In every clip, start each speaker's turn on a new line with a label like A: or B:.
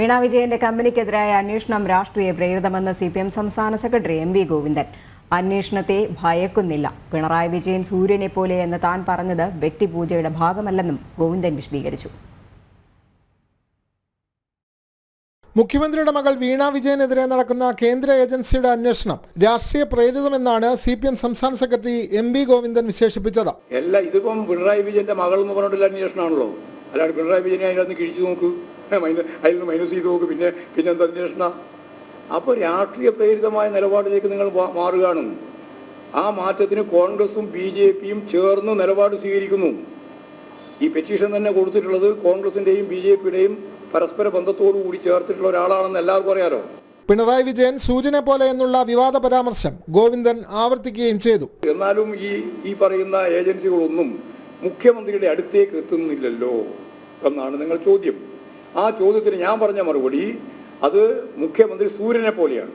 A: വീണ വിജയന്റെ കമ്പനിക്കെതിരായ അന്വേഷണം രാഷ്ട്രീയ പ്രേരിതമെന്ന് സി പി എം സംസ്ഥാന സെക്രട്ടറി എം വി ഗോവിന്ദൻ. അന്വേഷണത്തെ ഭയക്കുന്നില്ല. പിണറായി വിജയൻ സൂര്യനെ പോലെ എന്ന് താൻ പറഞ്ഞത് വ്യക്തിപൂജയുടെ ഭാഗമല്ലെന്നും ഗോവിന്ദൻ വിശദീകരിച്ചു.
B: മുഖ്യമന്ത്രിയുടെ മകൾ വീണ വിജയനെതിരെ നടക്കുന്ന കേന്ദ്ര ഏജൻസിയുടെ അന്വേഷണം രാഷ്ട്രീയ പ്രേരിതമെന്നാണ് സി പി എം സംസ്ഥാന സെക്രട്ടറി എം വി ഗോവിന്ദൻ വിശേഷിപ്പിച്ചത്.
C: അല്ല ഇതിപ്പം പിണറായി വിജയന്റെ മകൾ എന്ന് പറഞ്ഞിട്ടുള്ള അന്വേഷണമാണല്ലോ. അല്ലാണ്ട് പിണറായി വിജയനെ അതിനകത്ത് കിഴിച്ചു നോക്ക്. മൈന- അതിൽ നിന്ന് മൈനസ് ചെയ്ത് നോക്ക്. പിന്നെ പിന്നെ എന്താ അന്വേഷണം? അപ്പോൾ രാഷ്ട്രീയ പ്രേരിതമായ നിലപാടിലേക്ക് നിങ്ങൾ മാറുകയാണ്. ആ മാറ്റത്തിന് കോൺഗ്രസും ബി ജെ പിയും ചേർന്ന് നിലപാട് സ്വീകരിക്കുന്നു. ഈ പെറ്റീഷൻ തന്നെ കൊടുത്തിട്ടുള്ളത് കോൺഗ്രസിന്റെയും ബി ജെ പിയുടെയും പരസ്പര ബന്ധത്തോടു കൂടി ചേർത്തിട്ടുള്ള ഒരാളാണെന്ന് എല്ലാവർക്കും അറിയാലോ.
B: പിണറായി വിജയൻ സൂര്യനെ പോലെ എന്നുള്ള വിവാദ പരാമർശം ഗോവിന്ദൻ ആവർത്തിക്കുകയും ചെയ്തു.
C: എന്നാലും ഈ ഈ പറയുന്ന ഏജൻസികളൊന്നും മുഖ്യമന്ത്രിയുടെ അടുത്തേക്ക് എത്തുന്നില്ലല്ലോ എന്നാണ് നിങ്ങൾ ചോദ്യം. ആ ചോദ്യത്തിന് ഞാൻ പറഞ്ഞ മറുപടി അത് മുഖ്യമന്ത്രി സൂര്യനെ പോലെയാണ്.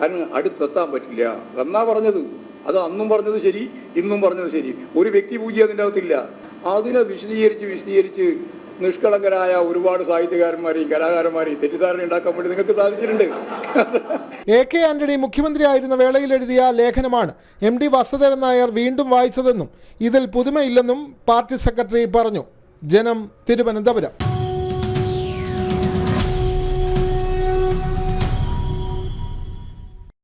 C: കാരണം അടുത്തെത്താൻ പറ്റില്ല. എന്നാ പറഞ്ഞത്? അത് അന്നും പറഞ്ഞത് ശരി ഇന്നും പറഞ്ഞത് ശരി. ഒരു വ്യക്തി പൂജ അതിന്റെ അകത്തില്ല. അതിനെ വിശദീകരിച്ച് വിശദീകരിച്ച് നിഷ്കളങ്കരായ ഒരുപാട് സാഹിത്യകാരന്മാരെയും കലാകാരന്മാരെയും തെറ്റിദ്ധാരണ ഉണ്ടാക്കാൻ വേണ്ടി നിങ്ങൾക്ക് സാധിച്ചിട്ടുണ്ട്.
B: എ കെ ആന്റണി മുഖ്യമന്ത്രിയായിരുന്ന വേളയിൽ എഴുതിയ ലേഖനമാണ് എം ഡി വാസുദേവൻ നായർ വീണ്ടും വായിച്ചതെന്നും ഇതിൽ പുതുമയില്ലെന്നും പാർട്ടി സെക്രട്ടറി പറഞ്ഞു. ജനം തിരുവനന്തപുരം.